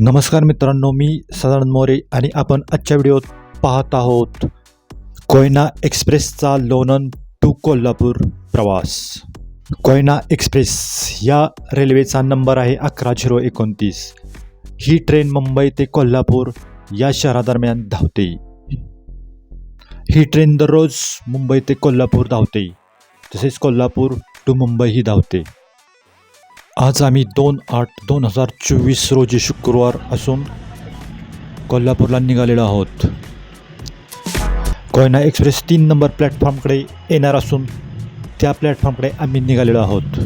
नमस्कार मित्रांनो मी सदानंद मोरे आणि आपण आजच्या व्हिडिओत पाहत आहोत कोयना एक्सप्रेसचा लोणन टू कोल्हापूर प्रवास. कोयना एक्सप्रेस या रेल्वेचा नंबर आहे अकरा झिरो एकोणतीस. ही ट्रेन मुंबई ते कोल्हापूर या शहरादरम्यान धावते. ही ट्रेन दररोज मुंबई ते कोल्हापूर धावते. तसेच कोल्हापूर टू मुंबई ही धावते. आज आम्ही दोन आठ दोन हजार चोवीस रोजी शुक्रवार असून कोल्हापूरला निघालेलो आहोत. कोयना एक्सप्रेस तीन नंबर प्लॅटफॉर्मकडे येणार असून त्या प्लॅटफॉर्मकडे आम्ही निघालेलो आहोत.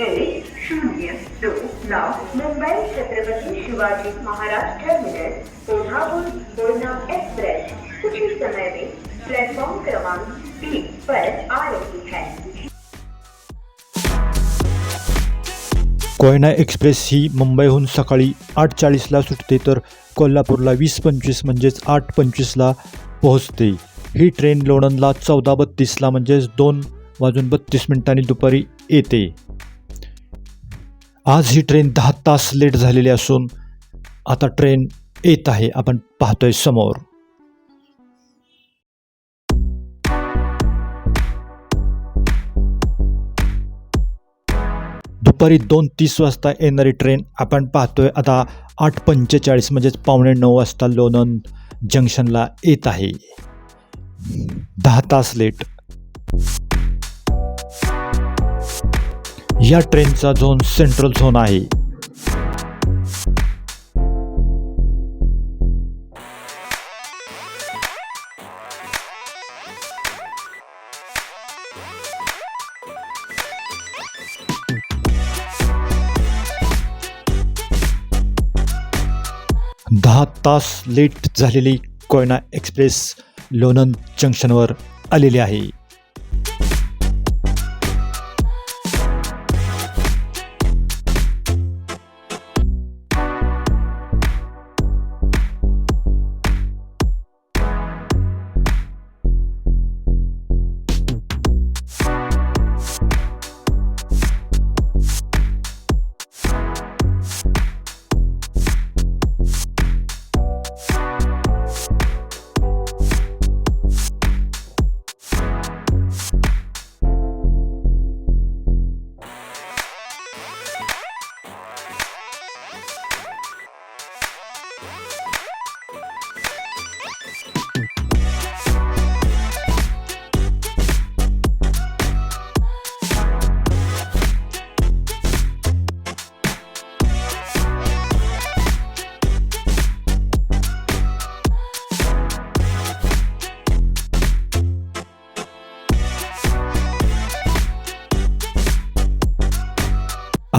एक शून्य दो नौ मुंबई छत्रपति शिवाजी महाराज टर्मिनस कोल्हापुर कोयना एक्सप्रेस कुछ ही समय में प्लेटफॉर्म क्रमांक तीन पर आ रही है. कोयना एक्सप्रेस ही मुंबईहून सकाळी आठ चाळीसला सुटते तर कोल्हापूरला वीस पंचवीस म्हणजेच आठ पंचवीसला पोहोचते. ही ट्रेन लोणंदला चौदा बत्तीसला म्हणजेच दोन वाजून बत्तीस मिनिटांनी दुपारी येते. आज ही ट्रेन दहा तास लेट झालेली असून आता ट्रेन येत आहे. आपण पाहतोय समोर. दुपारी दोन तीस वाजता येणारी ट्रेन आपण पाहतोय. आता आठ पंचेचाळीस म्हणजेच पावणे नऊ वाजता लोणंद जंक्शनला येत आहे. दहा तास लेट या ट्रेनचा झोन सेंट्रल झोन आहे. दहा तास लेट झालेली कोयना एक्सप्रेस लोणंद जंक्शनवर आलेली आहे.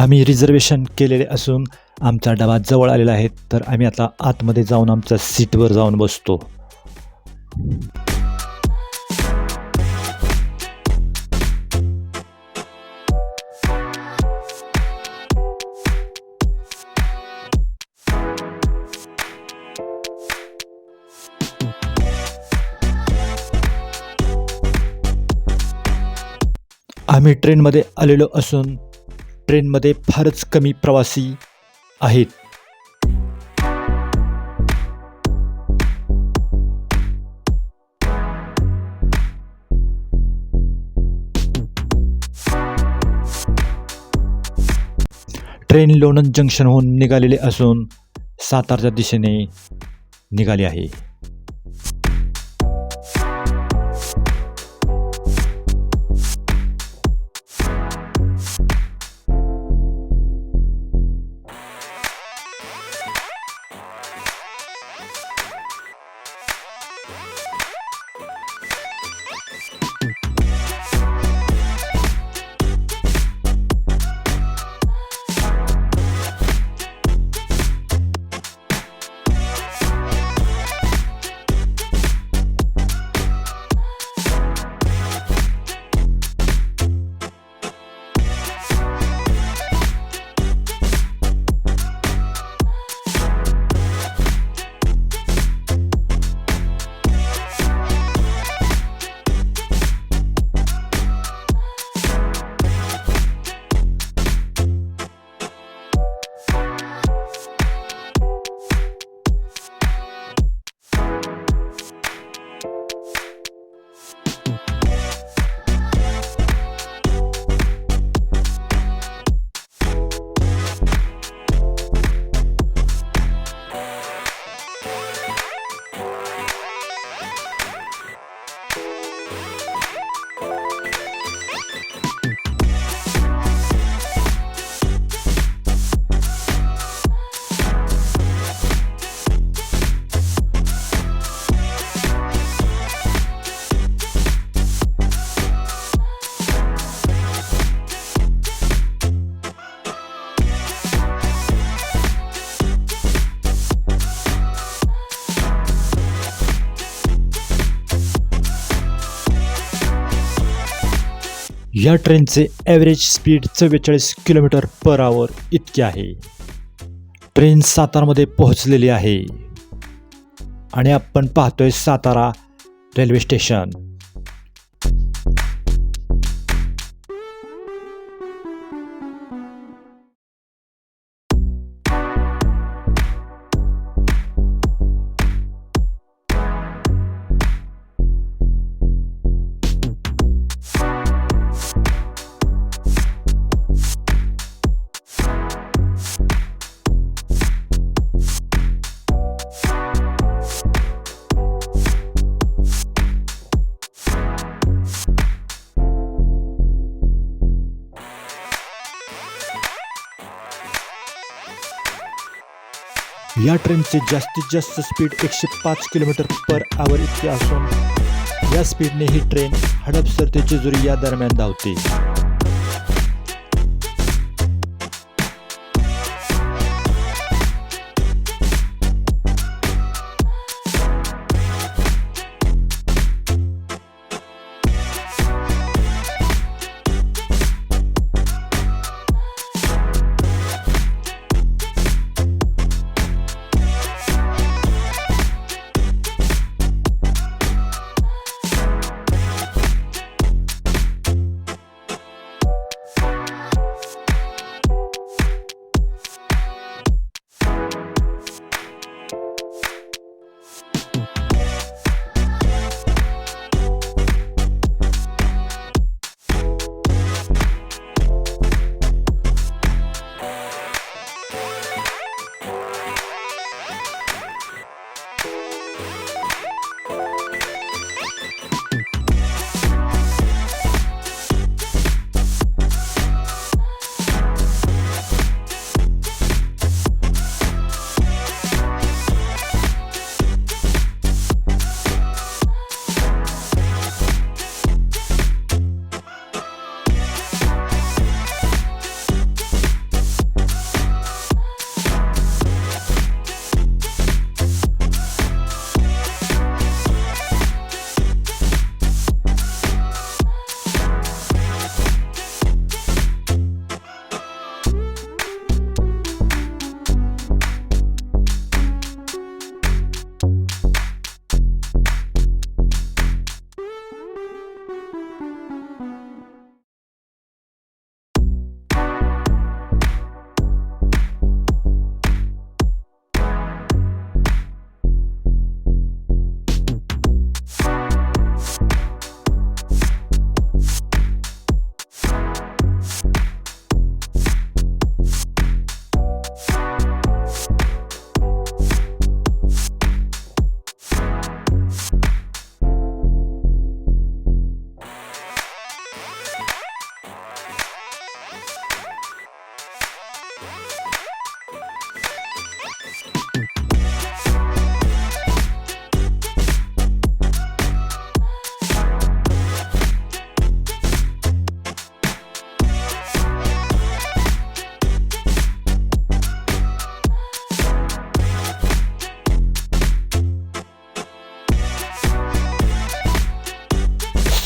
आम्ही रिझर्वेशन केलेले असून आमचा डबा जवळ आलेला आहे तर आम्ही आता आतमध्ये जाऊन आमच्या सीटवर जाऊन बसतो. आम्ही ट्रेनमध्ये आलेलो असून ट्रेनमध्ये फारच कमी प्रवासी आहेत. ट्रेन लोणंद जंक्शनहून निघालेले असून सातारच्या दिशेने निघाली आहे. या ट्रेनचे ॲव्हरेज स्पीड चव्वेचाळीस किलोमीटर पर आवर इतके आहे. ट्रेन सातारमध्ये पोहोचलेली आहे. आणि आपण पाहतोय सातारा रेल्वे स्टेशन या ट्रेनचे जास्तीत जास्त स्पीड एकशे पाच किलोमीटर पर आवर इतके असून या स्पीडने ही ट्रेन हडपसर ते जेजुरी या दरम्यान धावते.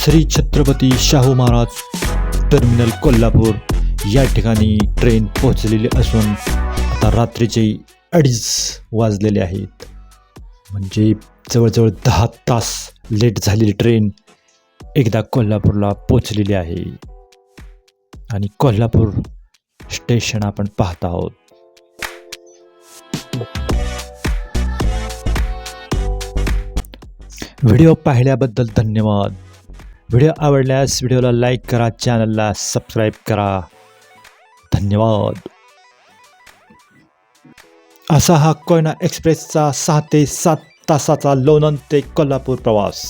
श्री छत्रपती शाहू महाराज टर्मिनल कोल्हापूर. या ठिकाणी ट्रेन पोहोचलेली असून आता रात्रीचे अडीच वाजलेले आहेत. म्हणजे जवळजवळ दहा तास लेट झालेली ट्रेन एकदा कोल्हापूरला पोचलेली आहे. आणि कोल्हापूर स्टेशन आपण पाहत आहोत. व्हिडिओ पाहिल्याबद्दल धन्यवाद. व्हिडिओ आवडल्यास व्हिडिओला लाईक करा चॅनलला सबस्क्राईब करा. धन्यवाद. असा हा कोयना एक्सप्रेसचा सहा ते सात तासाचा लोणंद ते कोल्हापूर प्रवास.